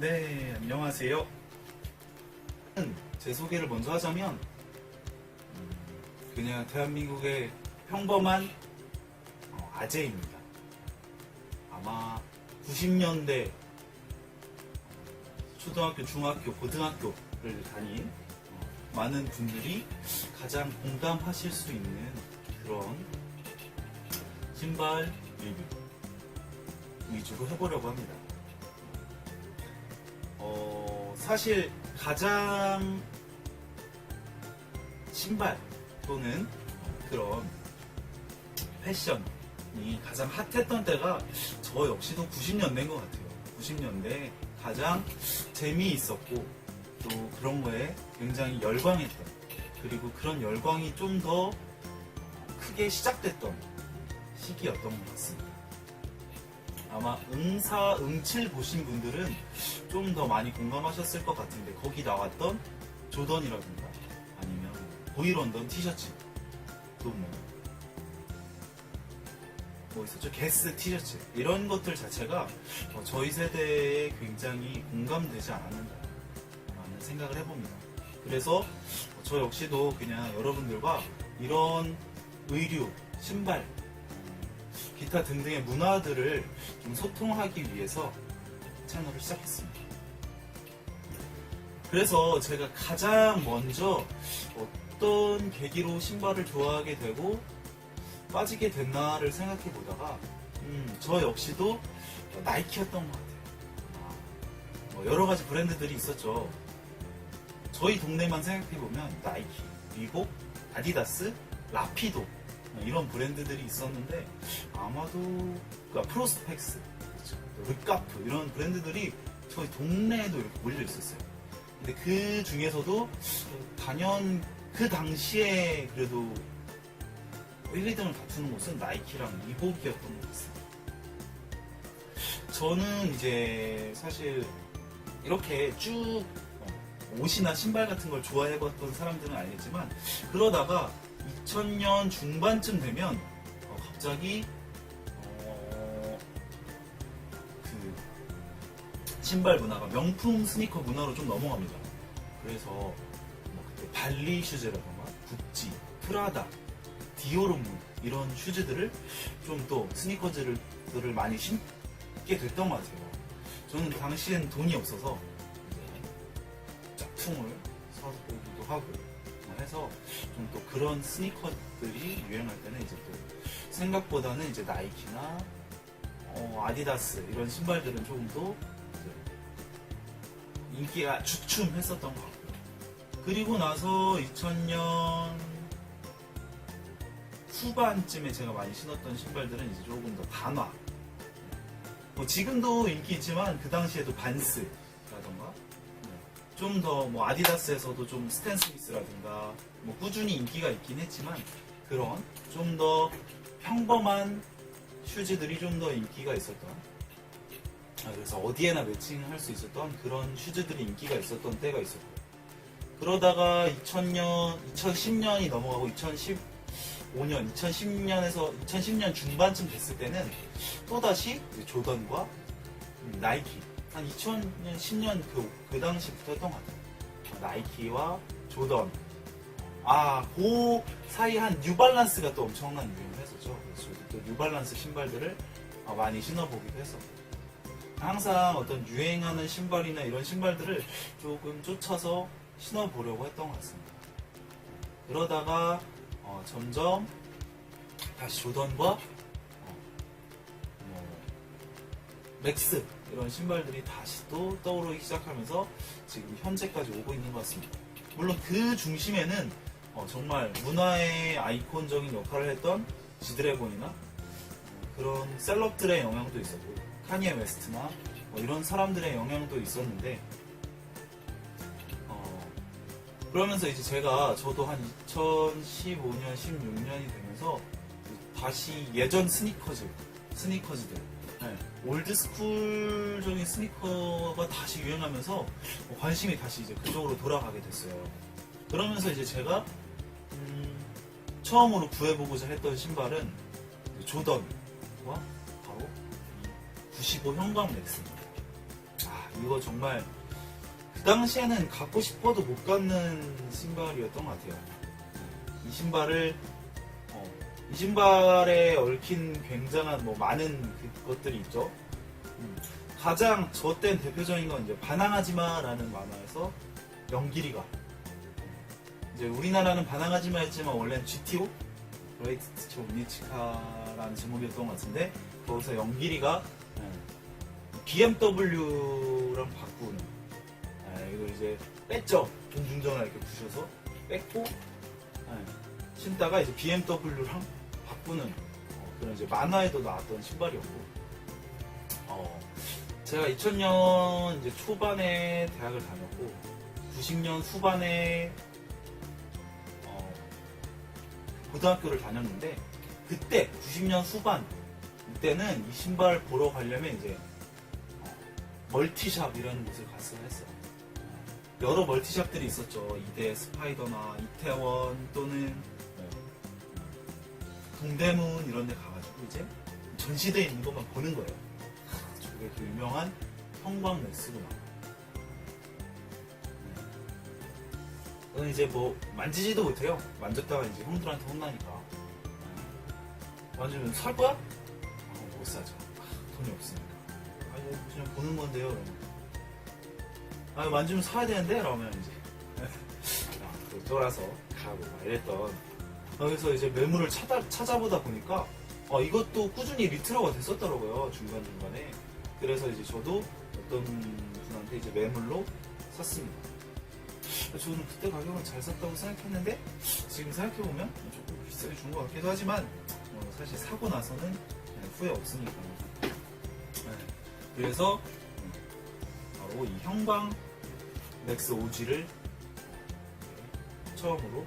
네, 안녕하세요. 제 소개를 먼저 하자면, 음, 그냥 대한민국의 평범한 어, 아재입니다. 아마 90년대 초등학교, 중학교, 고등학교를 다닌 어, 많은 분들이 가장 공감하실 수 있는 그런 신발 리뷰 위주로 해보려고 합니다. 어, 사실 가장 신발 또는 그런 패션이 가장 핫했던 때가 저 역시도 90년대인 것 같아요. 90년대 가장 재미있었고 또 그런 거에 굉장히 열광했던 그리고 그런 열광이 좀 더 크게 시작됐던 시기였던 것 같습니다. 아마 응사, 응칠 보신 분들은 좀 더 많이 공감하셨을 것 같은데 거기 나왔던 조던이라든가 아니면 보이런던 티셔츠 또뭐 뭐 있었죠? 게스 티셔츠 이런 것들 자체가 어, 저희 세대에 굉장히 공감되지 않았는가라는 생각을 해봅니다. 그래서 저 역시도 그냥 여러분들과 이런 의류, 신발, 기타 등등의 문화들을 좀 소통하기 위해서 채널을 시작했습니다. 그래서 제가 가장 먼저 어떤 계기로 신발을 좋아하게 되고 빠지게 됐나를 생각해 보다가 음, 저 역시도 나이키였던 것 같아요. 아, 뭐 여러 가지 브랜드들이 있었죠. 저희 동네만 생각해 보면 나이키, 리복, 아디다스, 라피도 뭐 이런 브랜드들이 있었는데 아마도 그러니까 프로스펙스, 르카프 이런 브랜드들이 저희 동네에도 이렇게 몰려 있었어요. 근데 그 중에서도 단연 그 당시에 그래도 1, 2등을 다투는 곳은 나이키랑 리복이었던 것 같습니다. 저는 이제 사실 이렇게 쭉 어, 옷이나 신발 같은 걸 좋아해봤던 사람들은 알겠지만 그러다가 2000년 중반쯤 되면 어, 갑자기 어, 그 신발 문화가 명품 스니커 문화로 좀 넘어갑니다. 그래서 뭐 그때 발리 슈즈라던가 구찌, 프라다, 디오로문 이런 슈즈들을 좀 또 스니커즈를 들을 많이 신게 됐던 것 같아요. 저는 당시엔 돈이 없어서 이제 짝퉁을 사보기도 하고 뭐 해서 좀 또 그런 스니커들이 유행할 때는 이제 또 생각보다는 이제 나이키나 어, 아디다스 이런 신발들은 조금 더 인기가 주춤했었던 것 같고요. 그리고 나서 2000년 후반쯤에 제가 많이 신었던 신발들은 이제 조금 더 단화. 뭐 지금도 인기 있지만 그 당시에도 반스라던가 좀 더 뭐 아디다스에서도 좀 스탠 스미스라든가 뭐 꾸준히 인기가 있긴 했지만 그런 좀 더 평범한 슈즈들이 좀 더 인기가 있었던 아, 그래서 어디에나 매칭할 수 있었던 그런 슈즈들이 인기가 있었던 때가 있었고 그러다가 2000년, 2010년이 넘어가고 2015년, 2010년에서 2010년 중반쯤 됐을 때는 또다시 조던과 음, 나이키 한 2000년, 10년 그, 그 당시부터 했던 것 같아요. 나이키와 조던. 아, 그 사이 한 뉴발란스가 또 엄청난 유행을 했었죠. 그래서 또 뉴발란스 신발들을 아, 많이 신어보기도 했었고. 항상 어떤 유행하는 신발이나 이런 신발들을 조금 쫓아서 신어보려고 했던 것 같습니다. 그러다가 어, 점점 다시 조던과 어, 뭐, 맥스 이런 신발들이 다시 또 떠오르기 시작하면서 지금 현재까지 오고 있는 것 같습니다. 물론 그 중심에는 어, 정말 문화의 아이콘적인 역할을 했던 지드래곤이나 어, 그런 셀럽들의 영향도 있었고 카니에 웨스트나 뭐 이런 사람들의 영향도 있었는데 어, 그러면서 이제 제가 저도 한 2015년, 16년이 되면서 다시 예전 스니커즈, 스니커즈들, 네, 올드스쿨적인 스니커가 다시 유행하면서 관심이 다시 이제 그쪽으로 돌아가게 됐어요. 그러면서 이제 제가 음, 처음으로 구해보고자 했던 신발은 조던과 바로 95 형광 맥스입니다. 아, 이거 정말 그 당시에는 갖고 싶어도 못 갖는 신발이었던 것 같아요. 이 신발을 어, 이 신발에 얽힌 굉장한 뭐 많은 그 것들이 있죠. 음, 가장 저땐 대표적인 건 이제 반항하지마라는 만화에서 영길이가. 이제 우리나라는 반항하지마였지만 원래는 GTO 그레이트 티처 우니치카라는 제목이었던 것 같은데 거기서 영길이가 BMW랑 바꾸는 아, 이거 이제 뺐죠. 동중전화 이렇게 부셔서 뺐고 아, 신다가 이제 BMW랑 바꾸는 어, 그런 이제 만화에도 나왔던 신발이었고 어, 제가 2000년 이제 초반에 대학을 다녔고 90년 후반에 어, 고등학교를 다녔는데 그때 90년 후반 그때는 이 신발 보러 가려면 이제 어, 멀티샵 이런 곳을 갔어야 했어요. 여러 멀티샵들이 있었죠. 이대 스파이더나 이태원 또는 뭐, 동대문 이런 데 가가지고 이제 전시대에 있는 것만 보는 거예요. 하, 저게 그 유명한 형광 맥스구나. 저는 이제 뭐 만지지도 못해요. 만졌다가 이제 형들한테 혼나니까. 만지면 살 거야? 아, 못 사죠. 아, 돈이 없으니까. 아니 뭐 그냥 보는 건데요. 이러면. 아 만지면 사야 되는데? 이러면 이제 아, 또 쫄아서 가고 막 이랬던 거기서 이제 매물을 찾아, 찾아보다 보니까 어, 이것도 꾸준히 리트로가 됐었더라고요 중간중간에. 그래서 이제 저도 어떤 분한테 이제 매물로 샀습니다. 저는 그때 가격은 잘 샀다고 생각했는데 지금 생각해보면 조금 비싸게 준 것 같기도 하지만 어, 사실 사고 나서는 후회 없으니까. 네. 그래서 음, 바로 이 형광 맥스 오지를 처음으로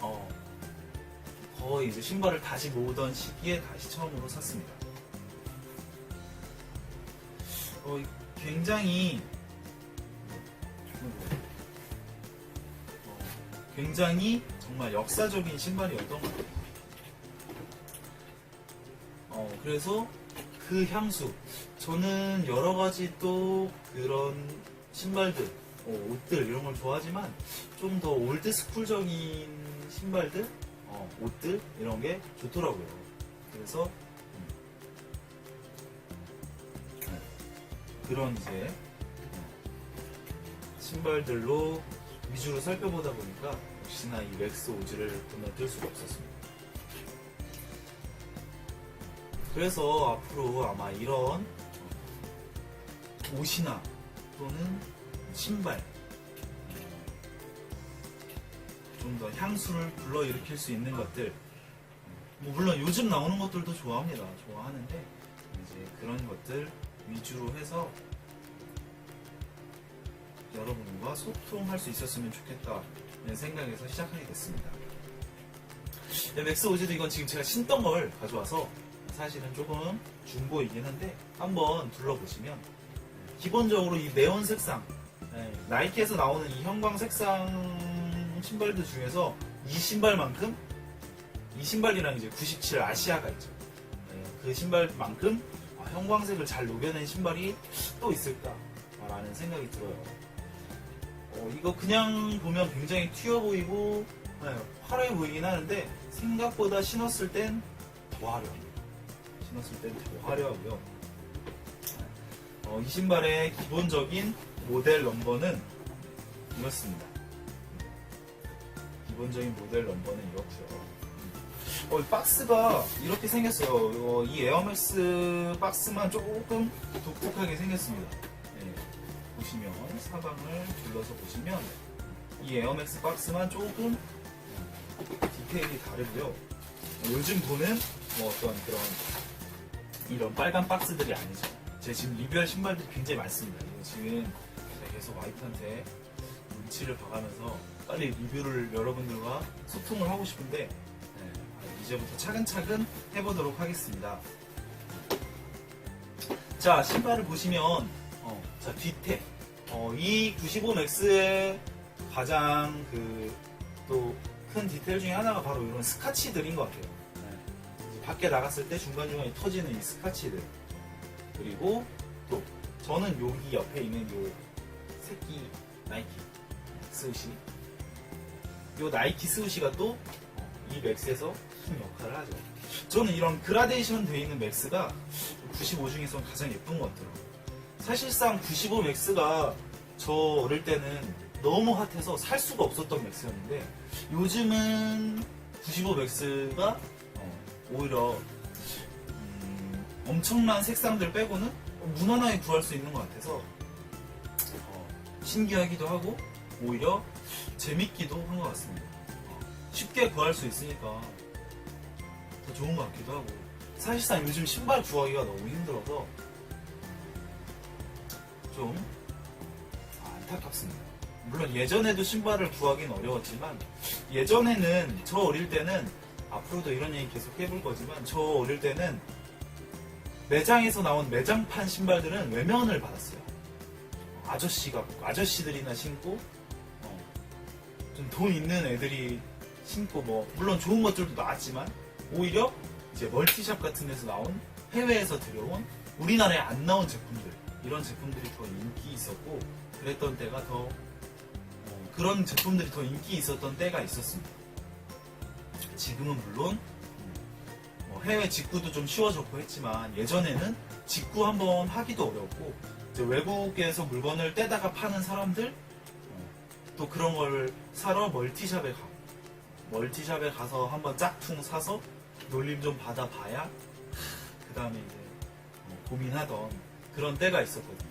어, 거의 이제 신발을 다시 모으던 시기에 다시 처음으로 샀습니다. 어, 굉장히 어, 굉장히 정말 역사적인 신발이었던 것 같아요. 어, 그래서 그 향수 저는 여러 가지 또 그런 신발들, 어, 옷들 이런 걸 좋아하지만 좀 더 올드 스쿨적인 신발들, 어, 옷들 이런 게 좋더라고요. 그래서 음, 네, 그런 이제 음, 신발들로 위주로 살펴보다 보니까 역시나 이 웩스 오즈를 건너뛸 수가 없었습니다. 그래서 앞으로 아마 이런 옷이나 또는 신발 좀 더 향수를 불러일으킬 수 있는 것들. 뭐 물론 요즘 나오는 것들도 좋아합니다. 좋아하는데 이제 그런 것들 위주로 해서 여러분과 소통할 수 있었으면 좋겠다는 생각에서 시작하게 됐습니다. 네, 맥스 오즈도 이건 지금 제가 신던 걸 가져와서 사실은 조금 중고이긴 한데 한번 둘러보시면 기본적으로 이 네온 색상 네, 나이키에서 나오는 이 형광 색상 신발들 중에서 이 신발만큼 이 신발이랑 이제 97 아시아가 있죠. 네, 그 신발만큼 아, 형광색을 잘 녹여낸 신발이 또 있을까라는 생각이 들어요. 어, 이거 그냥 보면 굉장히 튀어 보이고 네, 화려해 보이긴 하는데 생각보다 신었을 땐 더 화려합니다. 신었을 땐 더 화려하고요. 어, 이 신발의 기본적인 모델 넘버는 이렇습니다. 기본적인 모델 넘버는 이렇고요. 어, 이 박스가 이렇게 생겼어요. 어, 이 에어맥스 박스만 조금 독특하게 생겼습니다. 네, 보시면 사방을 둘러서 보시면 이 에어맥스 박스만 조금 디테일이 다르고요. 요즘 보는 뭐 어떤 그런 이런 빨간 박스들이 아니죠. 제 지금 리뷰할 신발들이 굉장히 많습니다. 지금 계속 와이프한테 눈치를 봐가면서 빨리 리뷰를 여러분들과 소통을 하고 싶은데 네, 이제부터 차근차근 해보도록 하겠습니다. 자 신발을 보시면 어, 자 뒤태 어, 이 95맥스의 가장 그 또 큰 디테일 중에 하나가 바로 이런 스카치들인 것 같아요. 네. 밖에 나갔을 때 중간중간에 터지는 이 스카치들 그리고 또 저는 여기 옆에 있는 요 새끼 나이키 스우시 요 나이키 스우시가 또 이 맥스에서 큰 역할을 하죠. 저는 이런 그라데이션 되어 있는 맥스가 95 중에서 가장 예쁜 것 같더라고요. 사실상 95 맥스가 저 어릴 때는 너무 핫해서 살 수가 없었던 맥스였는데 요즘은 95 맥스가 어, 오히려 음, 엄청난 색상들 빼고는 무난하게 구할 수 있는 것 같아서 어, 신기하기도 하고 오히려 재밌기도 한 것 같습니다. 어, 쉽게 구할 수 있으니까 더 좋은 것 같기도 하고 사실상 요즘 신발 구하기가 너무 힘들어서 좀 안타깝습니다. 물론 예전에도 신발을 구하기는 어려웠지만 예전에는 저 어릴 때는 앞으로도 이런 얘기 계속 해볼 거지만 저 어릴 때는 매장에서 나온 매장판 신발들은 외면을 받았어요. 아저씨가 아저씨들이나 신고 어, 좀 돈 있는 애들이 신고 뭐 물론 좋은 것들도 나왔지만 오히려 이제 멀티샵 같은 데서 나온 해외에서 들여온 우리나라에 안 나온 제품들 이런 제품들이 더 인기 있었고 그랬던 때가 더 어, 그런 제품들이 더 인기 있었던 때가 있었습니다. 지금은 물론 음, 뭐 해외 직구도 좀 쉬워졌고 했지만 예전에는 직구 한번 하기도 어렵고 외국에서 물건을 떼다가 파는 사람들 어, 또 그런 걸 사러 멀티샵에 가고 멀티샵에 가서 한번 짝퉁 사서 놀림 좀 받아봐야 그 다음에 이제 어, 고민하던 그런 때가 있었거든요.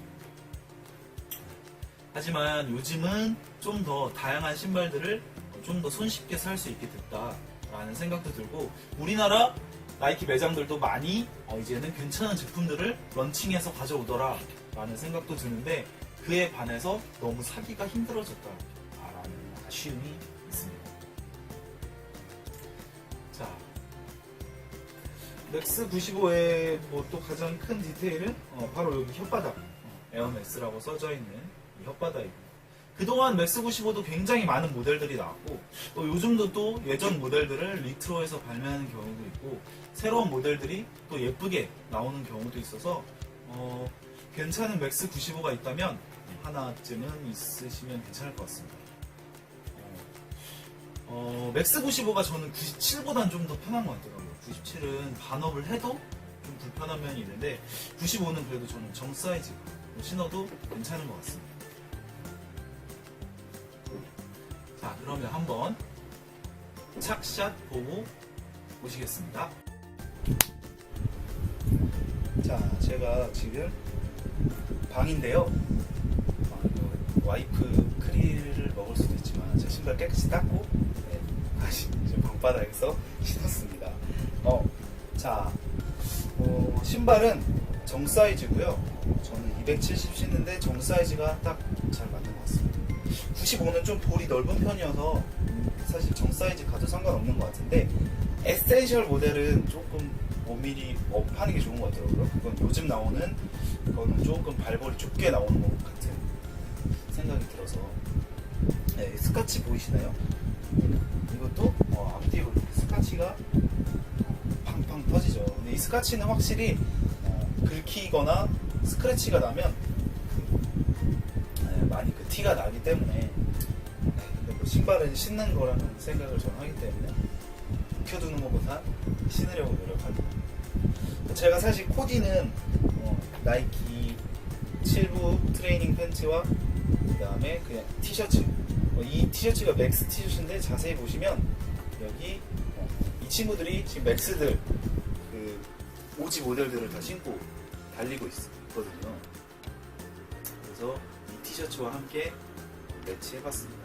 하지만 요즘은 좀 더 다양한 신발들을 좀 더 손쉽게 살 수 있게 됐다라는 생각도 들고 우리나라 나이키 매장들도 많이 어, 이제는 괜찮은 제품들을 런칭해서 가져오더라 라는 생각도 드는데 그에 반해서 너무 사기가 힘들어졌다라는 아쉬움이 있습니다. 자, 맥스 95의 뭐또 가장 큰 디테일은 어, 바로 여기 혓바닥 어, 에어맥스라고 써져 있는 이 혓바닥이고 그동안 맥스 95도 굉장히 많은 모델들이 나왔고 또 요즘도 또 예전 모델들을 리트로에서 발매하는 경우도 있고 새로운 모델들이 또 예쁘게 나오는 경우도 있어서 어, 괜찮은 맥스 95가 있다면 하나쯤은 있으시면 괜찮을 것 같습니다. 어, 맥스 95가 저는 97보단 좀 더 편한 것 같더라고요. 97은 반업을 해도 좀 불편한 면이 있는데 95는 그래도 저는 정 사이즈 신어도 괜찮은 것 같습니다. 자, 그러면 한번 착샷 보고 오시겠습니다. 자, 제가 지금 방인데요. 어, 이거 와이프 크릴을 먹을 수도 있지만 제 신발 깨끗이 닦고 방바닥에서 신었습니다. 어, 자, 어, 신발은 정 사이즈고요. 저는 270 신는데 정 사이즈가 딱 잘 맞는 것 같습니다. 95는 좀 볼이 넓은 편이어서 사실 정 사이즈 가도 상관없는 것 같은데 에센셜 모델은 조금 5mm 업 하는 게 좋은 것 같더라고요. 그건 요즘 나오는 그거는 조금 발볼이 좁게 나오는 것 같은 생각이 들어서 네, 스카치 보이시나요? 이것도 어, 앞뒤 스카치가 팡팡 터지죠. 근데 이 스카치는 확실히 어, 긁히거나 스크래치가 나면 네, 많이 그 티가 나기 때문에 뭐 신발은 신는 거라는 생각을 저는 하기 때문에 묵혀두는 것보다 신으려고 노력합니다. 제가 사실 코디는 어, 나이키 7부 트레이닝 팬츠와 그 다음에 그냥 티셔츠 어, 이 티셔츠가 맥스 티셔츠인데 자세히 보시면 여기 어, 이 친구들이 지금 맥스들 그 오지 모델들을 다 신고 달리고 있, 거든요 그래서 이 티셔츠와 함께 매치해봤습니다.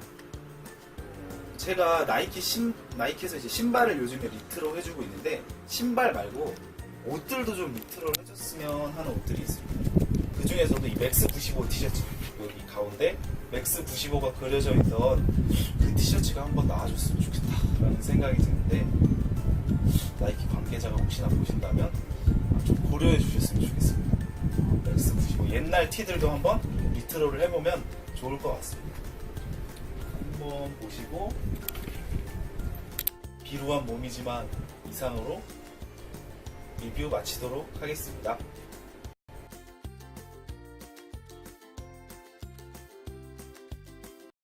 어, 제가 나이키 신 나이키에서 이제 신발을 요즘에 리트로 해주고 있는데 신발 말고 옷들도 좀 리트로를 해줬으면 하는 옷들이 있습니다. 그 중에서도 이 맥스 95 티셔츠 여기 가운데 맥스 95가 그려져 있던 그 티셔츠가 한번 나와줬으면 좋겠다라는 생각이 드는데 나이키 관계자가 혹시나 보신다면 아, 좀 고려해 주셨으면 좋겠습니다. 맥스 95 옛날 티들도 한번 리트로를 해보면 좋을 것 같습니다. 한번 보시고 비루한 몸이지만 이상으로 리뷰 마치도록 하겠습니다.